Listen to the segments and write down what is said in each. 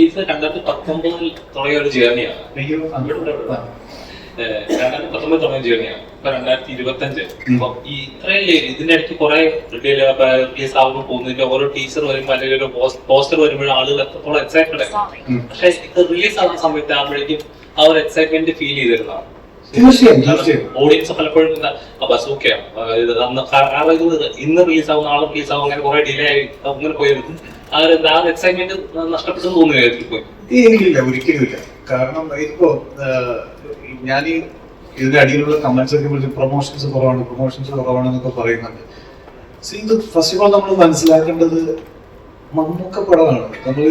ഇത് രണ്ടായിരത്തി പത്തൊമ്പതിൽ തുടങ്ങിയ ഒരു ജേർണിയാണ് രണ്ടായിരത്തി പത്തൊമ്പത് തുടങ്ങിയ ജേർണിയാണ് ഇപ്പൊ രണ്ടായിരത്തി ഇരുപത്തി അഞ്ച് അപ്പൊ ഈ ഇത്രയും ഇതിന്റെ ഇടയ്ക്ക് കുറെ റിലീസ് ആവുമ്പോൾ പോകുന്നില്ല ഓരോ ടീച്ചർ വരുമ്പോൾ അല്ലെങ്കിൽ ഒരു പോസ്റ്റർ വരുമ്പോൾ ആളുകൾ എത്രത്തോളം എക്സൈറ്റഡ് ആയി. പക്ഷെ ഇത് റിലീസ് ആവുന്ന സമയത്ത് ആകുമ്പോഴേക്കും ആ ഒരു എക്സൈറ്റ്മെന്റ് ഫീൽ ചെയ്തിരുന്നതാണ്. ഓഡിയൻസ് പലപ്പോഴും ബസ് ബസൂക്കയാണ് ഇത് അന്ന് കാ- കാരണം ഇത് ഇന്ന് റിലീസ് ആവും നാളെ റിലീസ് ആവും അങ്ങനെ കുറെ ഡിലേ ആയി അങ്ങനെ പോയത് എനിക്കില്ല ഒരിക്കലും ഇല്ല കാരണം ഇപ്പോ ഞാൻ ഇതിന്റെ അടിയിലുള്ള കമന്റ്സ് ഒക്കെ വിളിച്ച് പ്രൊമോഷൻസ് കുറവാണ് പ്രൊമോഷൻസ് കുറവാണ് എന്നൊക്കെ പറയുന്നുണ്ട്. ഇത് ഫസ്റ്റ് ഓഫ് ഓൾ നമ്മൾ മനസ്സിലാക്കേണ്ടത് മമ്മൂക്ക പടമാണ്. നമ്മൾ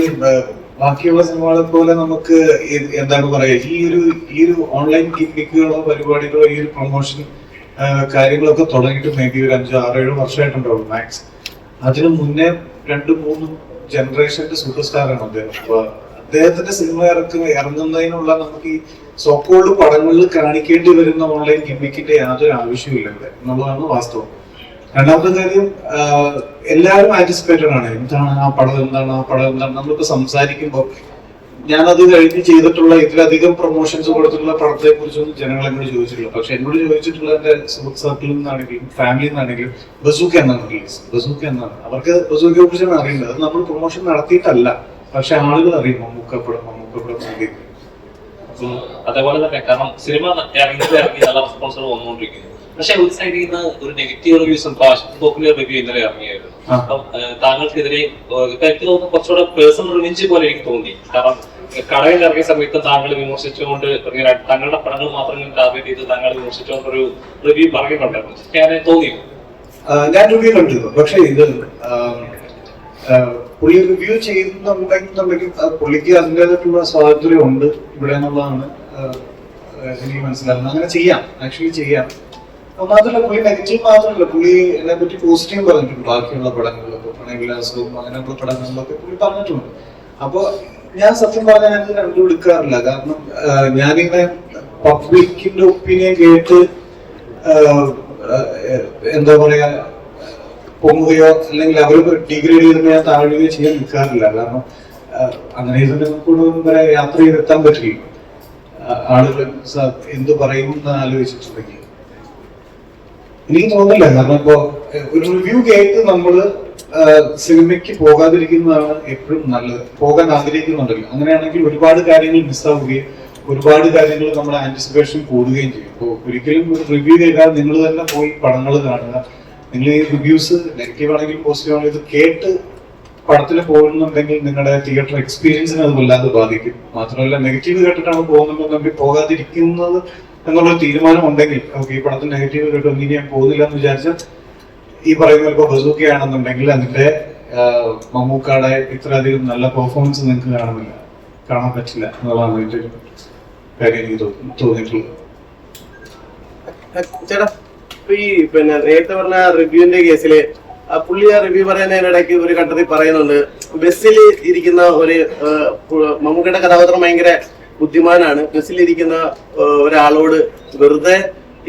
ബാക്കിയുള്ള സിനിമകളെ പോലെ നമുക്ക് എന്താണ് പറയുക ഈ ഒരു ഈ ഒരു ഓൺലൈൻ ഗിമിക്കുകളോ പരിപാടികളോ ഈ ഒരു പ്രൊമോഷൻ കാര്യങ്ങളൊക്കെ തുടങ്ങിയിട്ട് മേ ബി ഒരു അഞ്ചോ ആറോ ഏഴോ വർഷമായിട്ടുണ്ടാവും മാക്സ് അതിനു മുന്നേ രണ്ടു മൂന്ന് ജനറേഷന്റെ സൂപ്പർ സ്റ്റാറാണ് അദ്ദേഹം. അപ്പൊ അദ്ദേഹത്തിന്റെ സിനിമ ഇറക്കുക ഇറങ്ങുന്നതിനുള്ള നമുക്ക് ഈ സോക്കോൾഡ് പടങ്ങളിൽ കാണിക്കേണ്ടി വരുന്ന ഓൺലൈൻ ഗിമ്മിക്കിന്റെ യാതൊരു ആവശ്യമില്ല ഇവിടെ എന്നുള്ളതാണ് വാസ്തവം. രണ്ടാമത്തെ കാര്യം എല്ലാവരും ആന്റിസിപ്പേറ്റഡ് ആണ്. എന്താണ് ആ പടം എന്താണ് ആ പടം എന്താണ്? നമ്മളിപ്പോ സംസാരിക്കുമ്പോൾ ഞാനത് കഴിഞ്ഞ് ചെയ്തിട്ടുള്ള ഇതിലധികം പ്രൊമോഷൻസ് കൊടുത്തിട്ടുള്ള പടത്തെ കുറിച്ചൊന്നും ജനങ്ങൾ എന്നോട് ചോദിച്ചിട്ടില്ല. പക്ഷെ എന്നോട് ചോദിച്ചിട്ടുള്ള എന്റെ സുഹൃത്ത് സർക്കിളിൽ നിന്നാണെങ്കിലും ഫാമിലിയിൽ നിന്നാണെങ്കിലും ബസൂക്ക എന്നാണ് റിലീസ് ബസൂക്ക എന്നാണ്. അവർക്ക് ബസൂക്കയെ കുറിച്ചാണ് അറിയുന്നത് അത് നമ്മൾ പ്രൊമോഷൻ നടത്തിയിട്ടല്ല. പക്ഷെ ആളുകൾ അറിയും മമ്മൂക്കപ്പടം മമ്മൂക്കപ്പടം. അതേപോലെ തന്നെ. കാരണം സിനിമ ഇറങ്ങി നല്ല റെസ്പോൺസുകൾ വന്നുകൊണ്ടിരിക്കുന്നു. പക്ഷെ ഒരു സൈഡിൽ നിന്ന് ഒരു നെഗറ്റീവ് റിവ്യൂസ് പോപ്പുലർ റിവ്യൂ ഇന്നലെ ഇറങ്ങിയായിരുന്നു. അപ്പം താങ്കൾക്കെതിരെ എനിക്ക് തോന്നുന്നു കുറച്ചുകൂടെ പേഴ്സണൽ റിവെഞ്ച് പോലെ എനിക്ക് തോന്നി. കാരണം കടയിൽ ഇറങ്ങിയ സമയത്ത് താങ്കൾ വിമർശിച്ചുകൊണ്ട് തങ്ങളുടെ പടങ്ങൾ മാത്രം ടാർഗറ്റ് ചെയ്ത് താങ്കൾ വിമർശിച്ചുകൊണ്ട് ഒരു റിവ്യൂ പറയുന്നുണ്ടായിരുന്നു. തോന്നി ഞാൻ റിവ്യൂ കണ്ടിരുന്നു. പക്ഷേ ഇത് പുള്ളി റിവ്യൂ ചെയ്യുന്നുണ്ടെങ്കിൽ പുള്ളിക്ക് അതിന്റെതായിട്ടുള്ള സ്വാതന്ത്ര്യം ഉണ്ട് ഇവിടെ എന്നുള്ളതാണ് എനിക്ക് മനസ്സിലാകുന്നത് അങ്ങനെ ചെയ്യാം. ആക്ച്വലി ചെയ്യാം. മാത്രമല്ല പുള്ളി നെഗറ്റീവ് മാത്രമല്ല. പുള്ളി എന്നെ പറ്റി പോസിറ്റീവ് പറഞ്ഞിട്ടുണ്ട്. ബാക്കിയുള്ള പടങ്ങളിലൊക്കെ പ്രണയവിലാസവും അങ്ങനെയുള്ള പടങ്ങളിലൊക്കെ പുള്ളി പറഞ്ഞിട്ടുണ്ട്. അപ്പൊ ഞാൻ സത്യം പറഞ്ഞാൽ ഞാൻ രണ്ടും എടുക്കാറില്ല കാരണം ഞാനിങ്ങനെ പബ്ലിക്കിന്റെ ഒപ്പീനിയൻ കേട്ട് എന്താ പറയാ പൊങ്ങുകയോ അല്ലെങ്കിൽ അവർ ഡിഗ്രേഡ് ചെയ്തിട്ട് ഞാൻ താഴുകയോ ചെയ്യാൻ നിൽക്കാറില്ല. കാരണം അങ്ങനെ ചെയ്തിട്ട് വരെ യാത്ര ചെയ്തെത്താൻ പറ്റില്ല. ആളുകൾ എന്ത് പറയും എന്ന് ആലോചിച്ചിട്ടുണ്ടെങ്കിൽ എനിക്ക് തോന്നില്ല കാരണം ഇപ്പോ ഒരു റിവ്യൂ കേട്ട് നമ്മൾ സിനിമയ്ക്ക് പോകാതിരിക്കുന്നതാണ് എപ്പോഴും നല്ലത്. പോകാൻ ആഗ്രഹിക്കുന്നുണ്ടല്ലോ. അങ്ങനെയാണെങ്കിൽ ഒരുപാട് കാര്യങ്ങൾ മിസ്സാവുകയും ഒരുപാട് കാര്യങ്ങൾ നമ്മുടെ ആന്റിസിപ്പേഷൻ കൂടുകയും ചെയ്യും. അപ്പോൾ ഒരിക്കലും ഒരു റിവ്യൂ കേൾക്കാതെ നിങ്ങൾ തന്നെ പോയി പടങ്ങൾ കാണുക. നിങ്ങൾ ഈ റിവ്യൂസ് നെഗറ്റീവ് ആണെങ്കിലും പോസിറ്റീവ് ആണെങ്കിലും ഇത് കേട്ട് പടത്തിൽ പോകുന്നുണ്ടെങ്കിൽ നിങ്ങളുടെ തിയേറ്റർ എക്സ്പീരിയൻസിനെ അത് വല്ലാതെ ബാധിക്കും. മാത്രമല്ല നെഗറ്റീവ് കേട്ടിട്ടാണ് പോകുന്നുണ്ടെങ്കിൽ പോകാതിരിക്കുന്നത് എന്നുള്ള തീരുമാനം ഉണ്ടെങ്കിൽ ഓക്കെ ഈ പടത്തിൽ നെഗറ്റീവ് കേട്ടോ ഇനി ഞാൻ പോകുന്നില്ല എന്ന് വിചാരിച്ചാൽ ഈ പറയുന്ന ഇപ്പോൾ ബസൂക്കയാണെന്നുണ്ടെങ്കിൽ അതിന്റെ മമ്മൂക്കാടെ ഇത്രയധികം നല്ല പെർഫോമൻസ് നിങ്ങൾക്ക് കാണുന്നില്ല. കാണാൻ പറ്റില്ല എന്നുള്ളതാണ് അതിന്റെ ഒരു കാര്യം എനിക്ക് തോന്നിയിട്ടുള്ളത്. ഈ പിന്നെ നേരത്തെ പറഞ്ഞ റിവ്യൂവിന്റെ കേസിൽ പുള്ളി ആ റിവ്യൂ പറയുന്നതിനിടയ്ക്ക് ഒരു ഘട്ടത്തിൽ പറയുന്നുണ്ട് ബസ്സിൽ ഇരിക്കുന്ന ഒരു മമ്മൂക്കയുടെ കഥാപാത്രം ഭയങ്കര ബുദ്ധിമാനാണ്. ബസ്സിലിരിക്കുന്ന ഇരിക്കുന്ന ഒരാളോട് വെറുതെ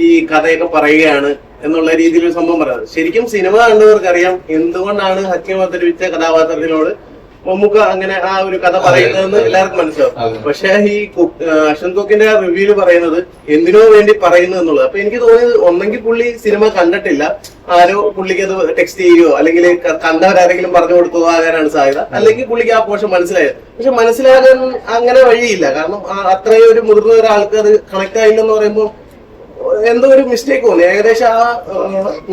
ഈ കഥയൊക്കെ പറയുകയാണ്. എന്നുള്ള രീതിയിൽ ഒരു സംഭവം പറയുന്നത്. ശരിക്കും സിനിമ കണ്ടവർക്കറിയാം എന്തുകൊണ്ടാണ് ഹക്കിം അവതരിപ്പിച്ച കഥാപാത്രത്തിനോട് മമ്മൂക്ക അങ്ങനെ ആ ഒരു കഥ പറയുന്നതെന്ന് എല്ലാവർക്കും മനസ്സിലാവും. പക്ഷെ ഈ അശ്വന്ത് കോക്കിന്റെ ആ റിവ്യൂൽ പറയുന്നത് എന്തിനോ വേണ്ടി പറയുന്നു എന്നുള്ളത്. അപ്പൊ എനിക്ക് തോന്നിയത് ഒന്നെങ്കിൽ പുള്ളി സിനിമ കണ്ടിട്ടില്ല. ആരോ പുള്ളിക്ക് അത് ടെക്സ്റ്റ് ചെയ്യുകയോ അല്ലെങ്കിൽ കണ്ടവരാരെങ്കിലും പറഞ്ഞു കൊടുക്കുക ആകാനാണ് സാധ്യത. അല്ലെങ്കിൽ പുള്ളിക്ക് ആ പോഷൻ മനസ്സിലായത്. പക്ഷെ മനസ്സിലാകാൻ അങ്ങനെ വഴിയില്ല. കാരണം അത്രയും ഒരു മുതിർന്ന ഒരാൾക്ക് അത് കണക്ട് ആയില്ലെന്ന് പറയുമ്പോൾ എന്തോ ഒരു മിസ്റ്റേക്ക് തോന്നി. ഏകദേശം ആ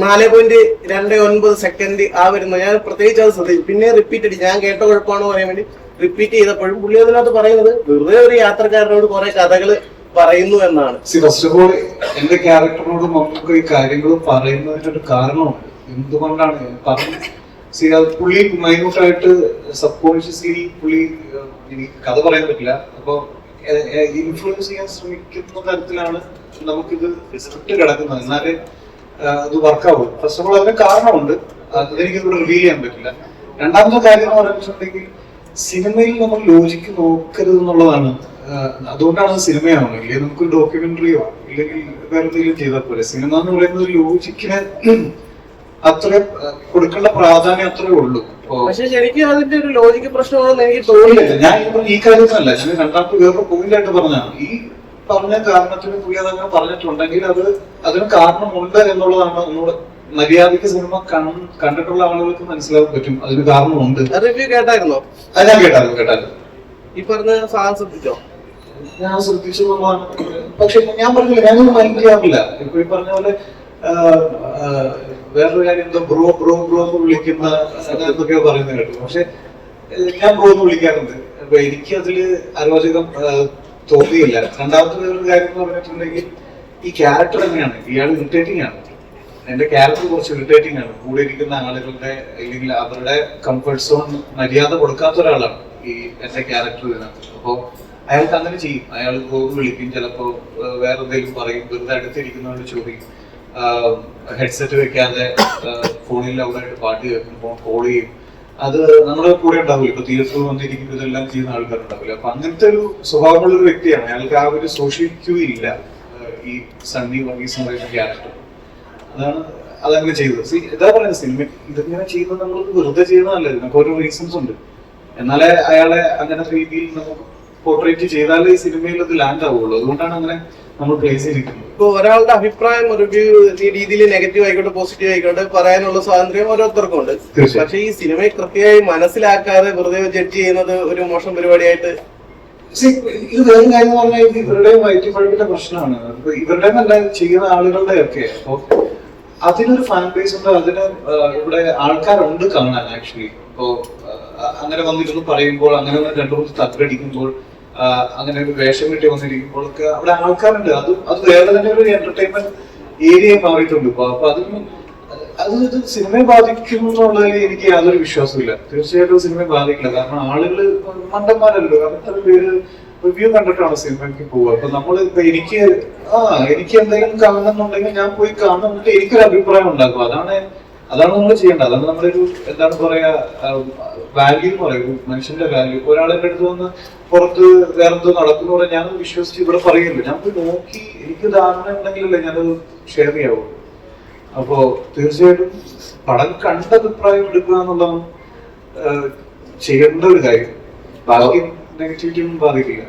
നാല് പോയിന്റ് രണ്ട് ഒൻപത് സെക്കൻഡ് ആ വരുന്നു ഞാൻ പ്രത്യേകിച്ച് അത് ശ്രദ്ധിച്ചു. പിന്നെ റിപ്പീറ്റ് അടി. ഞാൻ കേട്ട കുഴപ്പമാണോ പറയാൻ വേണ്ടി റിപ്പീറ്റ് ചെയ്തപ്പോഴും പുള്ളി അതിനകത്ത് പറയുന്നത് വെറുതെ ഒരു യാത്രക്കാരനോട് കുറെ കഥകൾ പറയുന്നു എന്നാണ്. ഫസ്റ്റ് ഓഫ് ഓൾ എന്റെ ക്യാരക്ടറിനോട് നമുക്ക് ഈ കാര്യങ്ങൾ പറയുന്നതിന്റെ ഒരു കാരണമുണ്ട്. എന്തുകൊണ്ടാണ് പുള്ളി മൈന്യൂട്ടായിട്ട് സബ് കോൺഷ്യസ്ലി പുള്ളി എനിക്ക് കഥ പറയാൻ പറ്റില്ല. അപ്പൊ ഇൻഫ്ലുവൻസ് ചെയ്യാൻ ശ്രമിക്കുന്ന തരത്തിലാണ് നമുക്കിത് റിസൾട്ട് കിടക്കുന്നത്. എന്നാലേ അത് വർക്കാവും ഫസ്റ്റ് ഓഫ് ഓൾ അതിന് കാരണമുണ്ട്. അതെനിക്ക് റിവീൽ ചെയ്യാൻ പറ്റില്ല. രണ്ടാമത്തെ കാര്യം എന്ന് പറഞ്ഞിട്ടുണ്ടെങ്കിൽ സിനിമയിൽ നമ്മൾ ലോജിക്ക് നോക്കരുത് എന്നുള്ളതാണ്. അതുകൊണ്ടാണ് അത് സിനിമയാവുന്നത് ഇല്ലെങ്കിൽ നമുക്ക് ഡോക്യുമെന്ററിയോ ഇല്ലെങ്കിൽ വേറെ എന്തെങ്കിലും ചെയ്താൽ പോലെ സിനിമ എന്ന് പറയുന്നത് ലോജിക്കിനെ അത്ര കൊടുക്കേണ്ട പ്രാധാന്യം അത്രേ ഉള്ളൂ. പക്ഷേ ശരിക്കും അതിന്റെ ഒരു ലോജിക്ക് പ്രശ്നമാണെന്ന് എനിക്ക് തോന്നിയില്ല ഞാൻ ഈ കാര്യത്തിനല്ല ഞാൻ രണ്ടാമത്തെ വേറൊരു പോയിന്റ് ആയിട്ട് പറഞ്ഞതാണ്. ഈ പറഞ്ഞ കാരണത്തിന് പുള്ളി അതങ്ങനെ പറഞ്ഞിട്ടുണ്ടെങ്കിൽ അത് അതിന് കാരണമുണ്ട് എന്നുള്ളതാണ് ഒന്നുകൂടെ മര്യാദയ്ക്ക് സിനിമ കണ്ടിട്ടുള്ള ആളുകൾക്ക് മനസ്സിലാക്കാൻ പറ്റും. അതിന് കാരണമുണ്ട്. റിവ്യൂ കേട്ടായിരുന്നോ? അത് ഞാൻ കേട്ടായിരുന്നു കേട്ടായിരുന്നു. ഈ പറഞ്ഞ സാധനം ശ്രദ്ധിച്ചോ? ഞാൻ ശ്രദ്ധിച്ചു എന്നുള്ളതാണ്. പക്ഷെ ഞാൻ പറഞ്ഞില്ല ഞാനൊന്നും മൈൻഡ് ചെയ്യാറില്ല. ഇപ്പൊ ഈ പറഞ്ഞ പോലെ വേറൊരു കാര്യം എന്താ ബ്രോ ബ്രോ ബ്രോ എന്ന് വിളിക്കുന്ന എന്നൊക്കെ പറയുന്നത് കേട്ടു. പക്ഷെ ഞാൻ ബ്രോ എന്ന് വിളിക്കാറുണ്ട്. അപ്പൊ എനിക്ക് അതിൽ അരോചകം തോന്നിയില്ല. രണ്ടാമത്തെ കാര്യം എന്ന് പറഞ്ഞിട്ടുണ്ടെങ്കിൽ ഈ ക്യാരക്ടർ എങ്ങനെയാണ്? ഇയാൾ ഇറിറ്റേറ്റിംഗ് ആണ്. എന്റെ ക്യാരക്ടർ കുറച്ച് ഇറിറ്റേറ്റിംഗ് ആണ്. കൂടെ ഇരിക്കുന്ന ആളുകളുടെ അല്ലെങ്കിൽ അവരുടെ കംഫർട്ട് സോൺ മര്യാദ കൊടുക്കാത്ത ഒരാളാണ് ഈ എന്റെ ക്യാരക്ടർ ഇതിനകത്ത്. അപ്പോ അയാൾക്ക് അങ്ങനെ ചെയ്യും. അയാൾ ഗോവ് വിളിക്കും. ചിലപ്പോ വേറെ എന്തെങ്കിലും പറയും. വെറുതെ അടുത്തിരിക്കുന്നവരോട് ചോദിക്കും. ഹെഡ്സെറ്റ് വെക്കാതെ ഫോണിൽ ലൗഡായിട്ട് പാട്ട് കേൾക്കുമ്പോൾ കോൾ ചെയ്യും. അത് നമ്മുടെ കൂടെ ഉണ്ടാവില്ല? ഇപ്പൊ തിയേറ്ററിൽ വന്നിരിക്കുമ്പോൾ ഇതെല്ലാം ചെയ്യുന്ന ആൾക്കാരുണ്ടാവില്ല? അപ്പൊ അങ്ങനത്തെ ഒരു സ്വഭാവമുള്ള ഒരു വ്യക്തിയാണ്. അയാൾക്ക് ആ ഒരു സോഷ്യൽ ക്യൂ ഇല്ല ഈ സണ്ണി എന്ന് പറയുന്ന ക്യാരക്ടർ അതാണ് അതങ്ങനെ ചെയ്തത്. സി ഇതാ പറയുന്നത് സിനിമ ഇതിങ്ങനെ ചെയ്യുന്നത് നമ്മൾ വെറുതെ ചെയ്യുന്നതല്ല. ഇതിനൊക്കെ ഓരോ റീസൺസ് ഉണ്ട്. എന്നാലേ അയാളെ അങ്ങനെ രീതിയിൽ നമുക്ക് പോർട്രേറ്റ് ചെയ്താലേ ഈ സിനിമയിൽ അത് ലാൻഡ് ആവുള്ളൂ. അതുകൊണ്ടാണ് അങ്ങനെ നമ്മൾ പ്ലേസ് ചെയ്തിരിക്കുന്നത് ഇപ്പൊ ഒരാളുടെ അഭിപ്രായം റിവ്യൂ ഈ രീതിയിൽ നെഗറ്റീവ് ആയിക്കോട്ടെ പോസിറ്റീവ് ആയിക്കോട്ടെ പറയാനുള്ള സ്വാതന്ത്ര്യം ഓരോരുത്തർക്കും ഉണ്ട്. പക്ഷെ ഈ സിനിമയെ കൃത്യമായി മനസ്സിലാക്കാതെ വെറുതെ ജഡ്ജ് ചെയ്യുന്നത് ഒരു മോശം പരിപാടിയായിട്ട് ഇത് വേറെ കാര്യം എന്ന് പറഞ്ഞാൽ ഇത് ഇവരുടെയും വൈറ്റ് ഫണ്ടിന്റെ പ്രശ്നമാണ്. ഇവരുടെ നല്ല ചെയ്യുന്ന ആളുകളുടെ ഒക്കെ അപ്പൊ അതിനൊരു ഫാൻ ബേസ് ഉണ്ട് അതിന് ഇവിടെ ആൾക്കാരുണ്ട് കാണാൻ ആക്ച്വലി ഇപ്പോ അങ്ങനെ വന്നിരുന്ന് പറയുമ്പോൾ അങ്ങനെ ഒന്ന് രണ്ടു മൂന്ന് തക്കടിക്കുമ്പോൾ ആ, അങ്ങനെ ഒരു വേഷം കിട്ടി വന്നിരിക്കുമ്പോൾ അവിടെ ആൾക്കാരുണ്ട്. അത് അത് വേറെ തന്നെ ഒരു എന്റർടൈൻമെന്റ് ഏരിയ മാറിയിട്ടുണ്ട്. ഇപ്പൊ അപ്പൊ അതിന് അത് ഇത് സിനിമയെ ബാധിക്കും എന്നുള്ളതിൽ എനിക്ക് യാതൊരു വിശ്വാസമില്ല തീർച്ചയായിട്ടും സിനിമയെ ബാധിക്കില്ല. കാരണം ആളുകൾ മണ്ടന്മാരല്ലോ കാരണം പേര് റിവ്യൂ കണ്ടിട്ടാണ് സിനിമയ്ക്ക് പോവുക. അപ്പൊ നമ്മൾ ഇപ്പൊ എനിക്ക് ആ എനിക്ക് എന്തെങ്കിലും കാണണമെന്നുണ്ടെങ്കിൽ ഞാൻ പോയി കാണുന്നിട്ട് എനിക്കൊരു അഭിപ്രായം ഉണ്ടാക്കും. അതാണ് അതാണ് നമ്മൾ ചെയ്യേണ്ടത്. അതാണ് നമ്മുടെ ഒരു എന്താണ് പറയാ വാല്യൂ എന്ന് പറയും. മനുഷ്യന്റെ വാല്യൂ ഒരാളെ അടുത്ത് വന്ന് പുറത്ത് വേറെ എന്തോ നടക്കുന്നു ഞാൻ വിശ്വസിച്ച് ഇവിടെ പറയില്ല ഞാൻ പോയി നോക്കി. എനിക്ക് ധാരണ ഉണ്ടെങ്കിലല്ലേ ഞാനത് ഷെയർ ചെയ്യാവൂ. അപ്പോ തീർച്ചയായിട്ടും പടം കണ്ട അഭിപ്രായം എടുക്കുക എന്നുള്ളതാണ് ചെയ്യേണ്ട ഒരു കാര്യം. ബാക്കി നെഗറ്റിവിറ്റി ഒന്നും ബാധിക്കില്ല.